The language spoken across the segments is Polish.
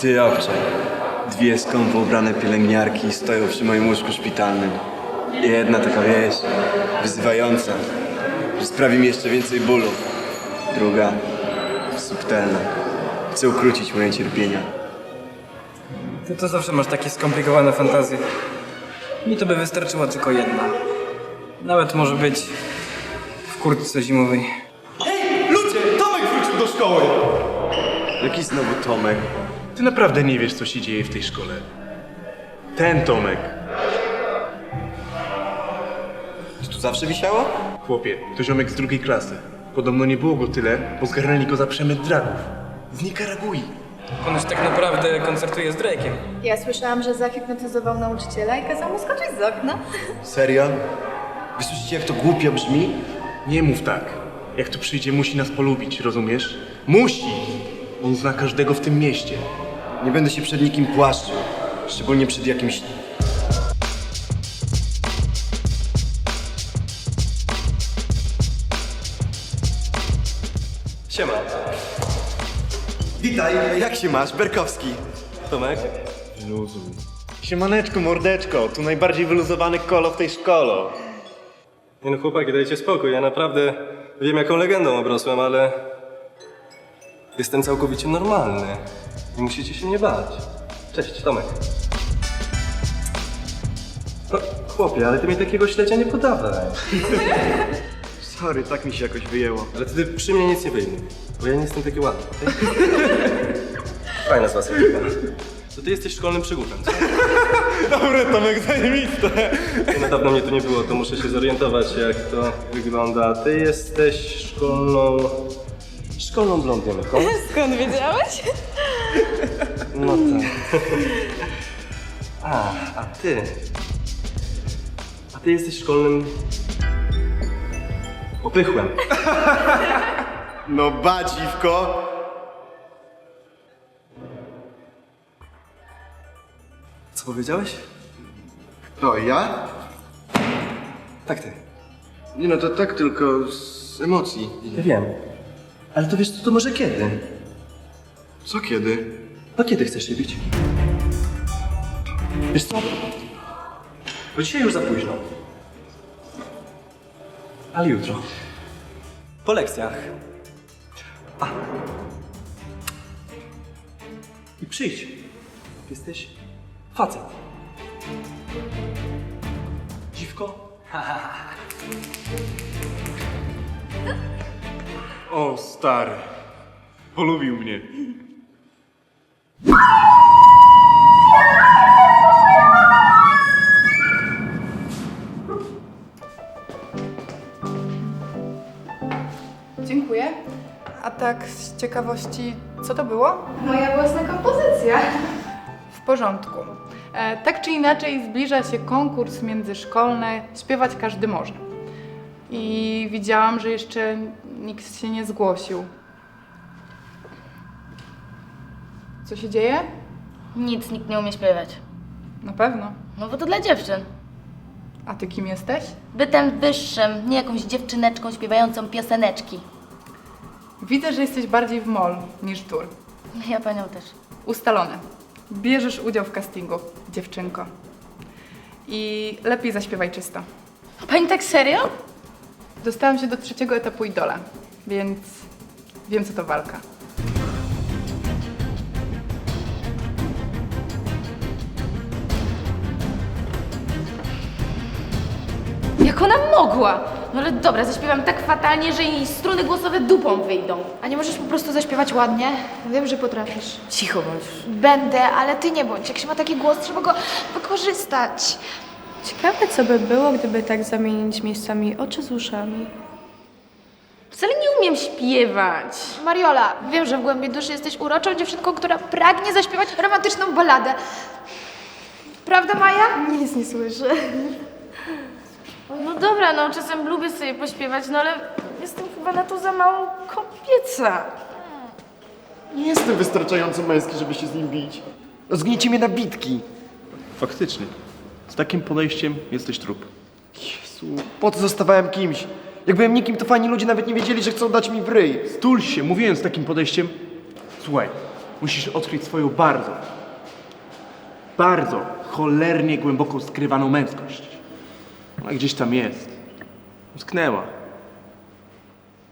Ty owcze. Dwie skąpo ubrane pielęgniarki stoją przy moim łóżku szpitalnym. Jedna taka wieś, wyzywająca, że sprawi mi jeszcze więcej bólu. Druga, subtelna. Chce ukrócić moje cierpienia. Ty to zawsze masz takie skomplikowane fantazje. Mi to by wystarczyła tylko jedna. Nawet może być w kurtce zimowej. Ludzie, Tomek wrócił do szkoły! Jaki znowu Tomek? Ty naprawdę nie wiesz, co się dzieje w tej szkole. Ten Tomek. To tu zawsze wisiało? Chłopie, to ziomek z drugiej klasy. Podobno nie było go tyle, bo zgarnęli go za przemyt dragów. Z Nikaragui. Ponoć tak naprawdę koncertuje z Drake'iem. Ja słyszałam, że zahipnotyzował nauczyciela i kazał mu skoczyć z okna. Serio? Wy słyszycie jak to głupio brzmi? Nie mów tak. Jak tu przyjdzie, musi nas polubić, rozumiesz? Musi! On zna każdego w tym mieście. Nie będę się przed nikim płaszczył. Szczególnie przed jakimś... Siema, Witaj, jak się masz, Berkowski? Tomek. Luzuj. Siemaneczko, mordeczko. Tu najbardziej wyluzowany kolo w tej szkole. Nie no chłopaki, dajcie spokój, ja naprawdę wiem jaką legendą obrosłem, ale... Jestem całkowicie normalny. Nie musicie się nie bać. Cześć, Tomek. No, chłopie, ale ty mi takiego ślecia nie podawaj. Sorry, tak mi się jakoś wyjęło. Ale ty przy mnie nic nie wyjmuj, bo ja nie jestem taki ładny, okej? Fajna z was ekipa. To ty jesteś szkolnym przygódem, co? Dobre, Tomek, zajebiste. No dawno mnie tu nie było, to muszę się zorientować, jak to wygląda. Ty jesteś szkolną... szkolną blondynką. Skąd wiedziałeś? No tak. A, a ty... A ty jesteś szkolnym... Opychłem. No badziwko! Co powiedziałeś? To ja? Tak ty. Nie no, to tak tylko z emocji. Ja wiem. Ale to wiesz co, to może kiedy? Co kiedy? No kiedy chcesz się bić? Wiesz co? Bo dzisiaj już za późno. Ale jutro. Po lekcjach. A. I przyjdź. Jesteś facet. Dziwko? O, stary. Polubił mnie. Dziękuję. A tak z ciekawości, co to było? Moja własna kompozycja. W porządku. E, tak czy inaczej zbliża się konkurs międzyszkolny Śpiewać każdy może. I widziałam, że jeszcze nikt się nie zgłosił. Co się dzieje? Nic, nikt nie umie śpiewać. Na pewno. No bo to dla dziewczyn. A ty kim jesteś? Bytem wyższym, nie jakąś dziewczyneczką śpiewającą pioseneczki. Widzę, że jesteś bardziej w mol niż dur. Ja panią też. Ustalone. Bierzesz udział w castingu, dziewczynko. I lepiej zaśpiewaj czysto. Pani tak serio? Dostałam się do trzeciego etapu idola, więc wiem, co to walka. Jak ona mogła? No ale dobra, zaśpiewam tak fatalnie, że jej struny głosowe dupą wyjdą. A nie możesz po prostu zaśpiewać ładnie? Wiem, że potrafisz. Cicho bądź. Będę, ale ty nie bądź. Jak się ma taki głos, trzeba go wykorzystać. Ciekawe, co by było, gdyby tak zamienić miejscami oczy z uszami. Wcale nie umiem śpiewać. Mariola, wiem, że w głębi duszy jesteś uroczą dziewczynką, która pragnie zaśpiewać romantyczną balladę. Prawda, Maja? Nic nie słyszę. No dobra, no czasem lubię sobie pośpiewać, no ale jestem chyba na to za mało kobieca. Nie jestem wystarczająco męski, żeby się z nim bić. Zgniecie mnie na bitki. Faktycznie. Z takim podejściem jesteś trup. Jezu, po co zostawałem kimś? Jak byłem nikim, to fajni ludzie nawet nie wiedzieli, że chcą dać mi w ryj. Stul się, mówiłem z takim podejściem. Słuchaj, Musisz odkryć swoją bardzo, bardzo cholernie głęboko skrywaną męskość. Ona gdzieś tam jest. Usknęła.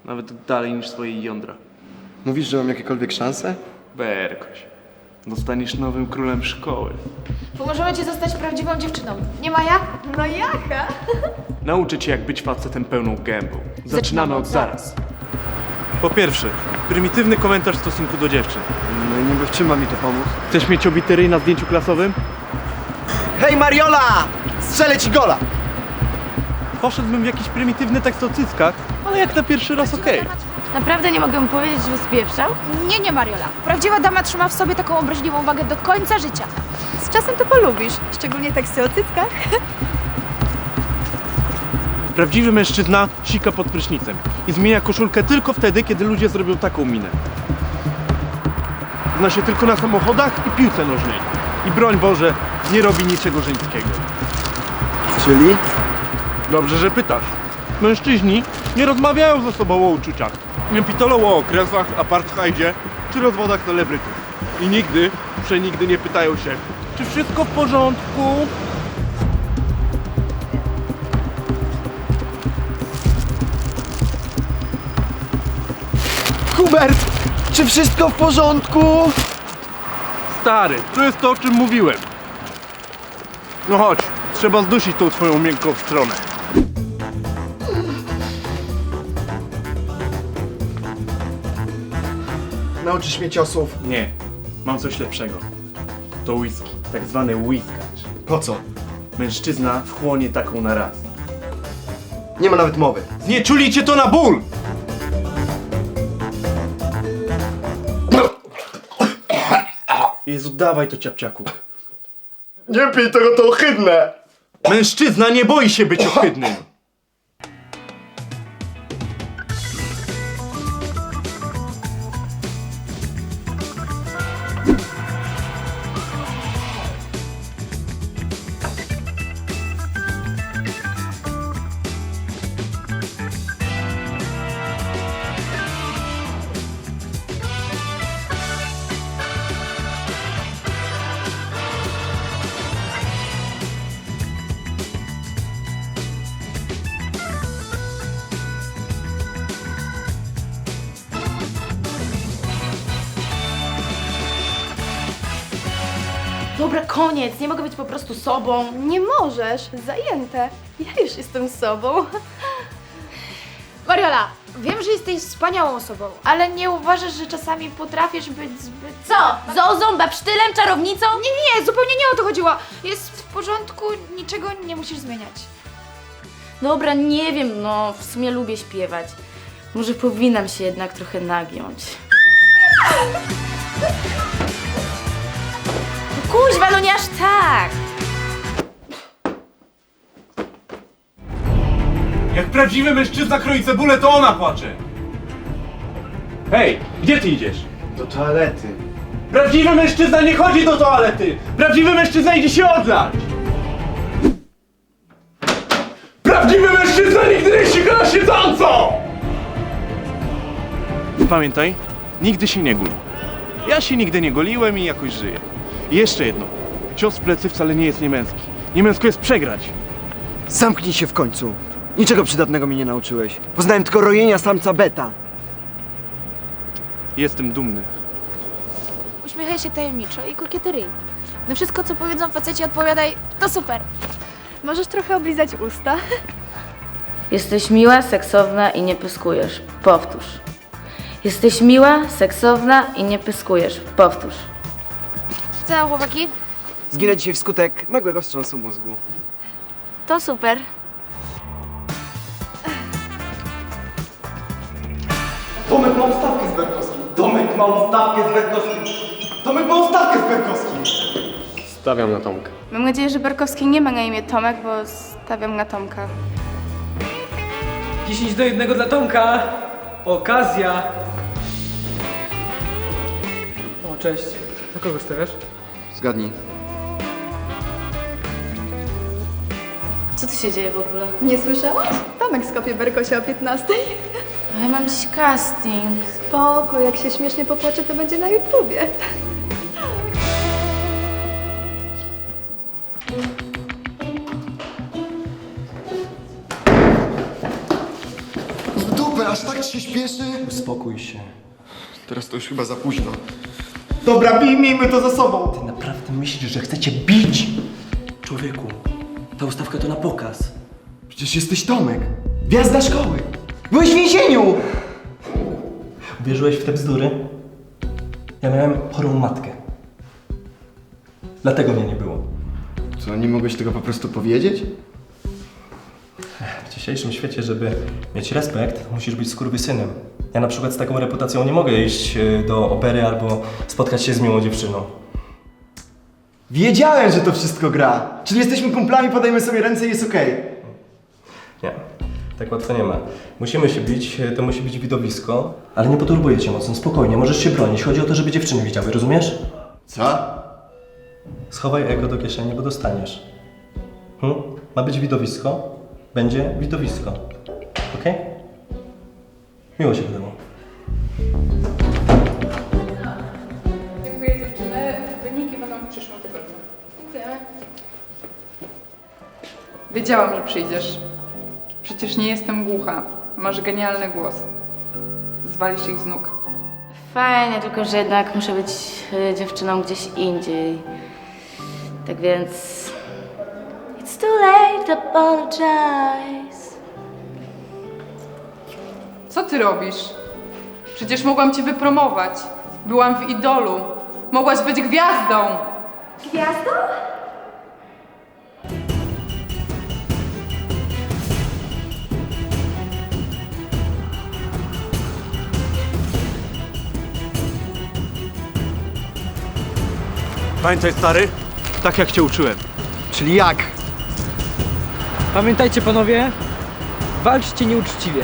Nawet dalej niż swoje jądra. Mówisz, że mam jakiekolwiek szanse? Berkoś. Zostaniesz nowym królem szkoły. Pomożemy ci zostać prawdziwą dziewczyną. Nie Maja? No jaka? Nauczę cię, jak być facetem pełną gębą. Zaczynamy od zaraz. Po pierwsze, prymitywny komentarz w stosunku do dziewczyn. No i niby w czym ma mi to pomóc? Chcesz mieć obity ryj na zdjęciu klasowym? Hej Mariola! Strzelę ci gola! Poszedłbym w jakiś prymitywny tekst o cyckach, ale jak na pierwszy raz okej. Naprawdę nie mogę mu powiedzieć, że spieprzał? Nie, nie Mariola. Prawdziwa dama trzyma w sobie taką obraźliwą wagę do końca życia. Z czasem to polubisz, szczególnie teksty o cyckach. Prawdziwy mężczyzna sika pod prysznicem i zmienia koszulkę tylko wtedy, kiedy ludzie zrobią taką minę. Zna się tylko na samochodach i piłce nożnej. I broń Boże, nie robi niczego żeńskiego. Czyli? Dobrze, że pytasz. Mężczyźni nie rozmawiają ze sobą o uczuciach. Nie pitolą o okresach, apartheidzie czy rozwodach celebrytów. I nigdy, przenigdy nie pytają się, czy wszystko w porządku? Hubert! Czy wszystko w porządku? Stary, to jest to, o czym mówiłem. No chodź, trzeba zdusić tą twoją miękką stronę. Nauczysz mnie ciosów. Nie, mam coś lepszego. To whisky, tak zwany whiskacz. Po co? Mężczyzna wchłonie taką na raz. Nie ma nawet mowy. Znieczulicie to na ból! Jezu, dawaj to ciapciaku. Nie pij tego, to ohydne! Mężczyzna nie boi się być ohydnym. Dobra, koniec, nie mogę być po prostu sobą. Nie możesz, zajęte. Ja już jestem sobą. Mariola, wiem, że jesteś wspaniałą osobą, ale nie uważasz, że czasami potrafisz być zbyt... Co? Zoozomba, psztylem, czarownicą? Nie, nie, zupełnie nie o to chodziło. Jest w porządku, niczego nie musisz zmieniać. Dobra, nie wiem, no w sumie lubię śpiewać. Może powinnam się jednak trochę nagiąć. Kuźwa, no nie aż tak! Jak prawdziwy mężczyzna kroi cebulę, to ona płacze. Hej, gdzie ty idziesz? Do toalety. Prawdziwy mężczyzna nie chodzi do toalety! Prawdziwy mężczyzna idzie się odlać! Prawdziwy mężczyzna nigdy nie sika na siedząco! Pamiętaj, nigdy się nie gól. Ja się nigdy nie goliłem i jakoś żyję. I jeszcze jedno. Cios w plecy wcale nie jest niemęski. Niemęsko jest przegrać. Zamknij się w końcu. Niczego przydatnego mi nie nauczyłeś. Poznałem tylko rojenia samca beta. Jestem dumny. Uśmiechaj się tajemniczo i kokiety ryj. Na wszystko, co powiedzą faceci, odpowiadaj, to super. Możesz trochę oblizać usta. Jesteś miła, seksowna i nie pyskujesz. Powtórz. Jesteś miła, seksowna i nie pyskujesz. Powtórz. Co, chłopaki? Zginę dzisiaj wskutek nagłego wstrząsu mózgu. To super. Tomek ma ustawkę z Berkowskim. Tomek ma ustawkę z Berkowskim. Tomek ma ustawkę z Berkowskim. Stawiam na Tomka. Mam nadzieję, że Berkowski nie ma na imię Tomek, bo stawiam na Tomka. 10 do 1 dla Tomka. Okazja. O, cześć. Na kogo stawiasz? Zgadnij. Co tu się dzieje w ogóle? Nie słyszałaś? Tomek skopie Berkosia o 15. Ja mam dziś casting. Spoko, jak się śmiesznie popłaczę, to będzie na YouTubie. W dupę, aż tak ci się śpieszy? Uspokój się. Teraz to już chyba za późno. Dobra, bij, miejmy to za sobą. Ty naprawdę myślisz, że chcecie bić? Człowieku, ta ustawka to na pokaz. Przecież jesteś Tomek. Gwiazda szkoły. Byłeś w więzieniu. Wierzyłeś w te bzdury? Ja miałem chorą matkę. Dlatego mnie nie było. Co, nie mogłeś tego po prostu powiedzieć? W dzisiejszym świecie, żeby mieć respekt, musisz być skurwysynem. Ja na przykład z taką reputacją nie mogę iść e, do opery albo spotkać się z miłą dziewczyną. Wiedziałem, że to wszystko gra. Czyli jesteśmy kumplami, podajmy sobie ręce i jest okej. Nie, tak łatwo nie ma. Musimy się bić, e, to musi być widowisko, ale nie poturbuję cię mocno, spokojnie, możesz się bronić. Chodzi o to, żeby dziewczyny widziały, rozumiesz? Co? Schowaj ego do kieszeni, bo dostaniesz. Hm? Ma być widowisko? Będzie widowisko. Okej? Miło się wydało. Dziękuję dziewczyny. Wyniki będą w przyszłym tygodniu. Dziękuję. Wiedziałam, że przyjdziesz. Przecież nie jestem głucha. Masz genialny głos. Zwalisz ich z nóg. Fajnie, tylko że jednak muszę być y, dziewczyną gdzieś indziej. Tak więc... Late to apologize. Co ty robisz? Przecież mogłam cię wypromować. Byłam w idolu. Mogłaś być gwiazdą. Gwiazdą? Pamiętaj stary, tak jak cię uczyłem. Czyli jak? Pamiętajcie panowie, walczcie nieuczciwie.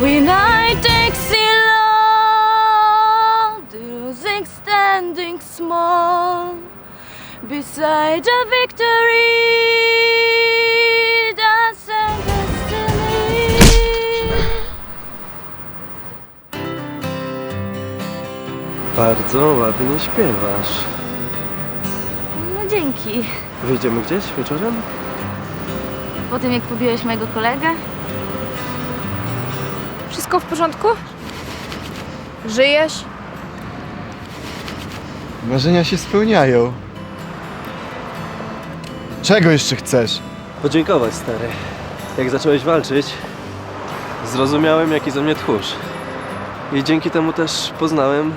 When I long, small beside a victory. Bardzo ładnie śpiewasz. No dzięki. Wyjdziemy gdzieś wieczorem? Po tym jak pobiłeś mojego kolegę? Wszystko w porządku? Żyjesz? Marzenia się spełniają. Czego jeszcze chcesz? Podziękować, stary. Jak zacząłeś walczyć, zrozumiałem, jaki ze mnie tchórz. I dzięki temu też poznałem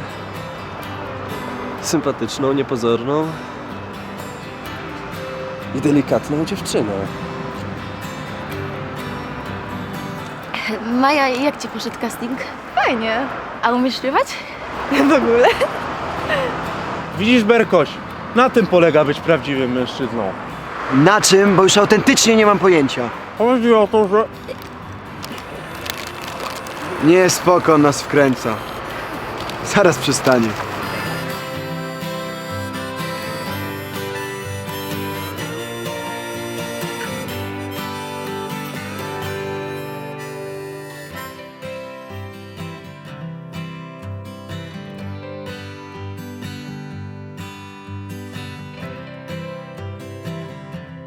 sympatyczną, niepozorną i delikatną dziewczynę. Maja, jak ci poszedł casting? Fajnie. A umiesz śpiewać? W ogóle. Widzisz, Berkoś, na tym polega być prawdziwym mężczyzną. Na czym? Bo już autentycznie nie mam pojęcia. Chodzi o to, że Nie, spoko, on nas wkręca. Zaraz przestanie.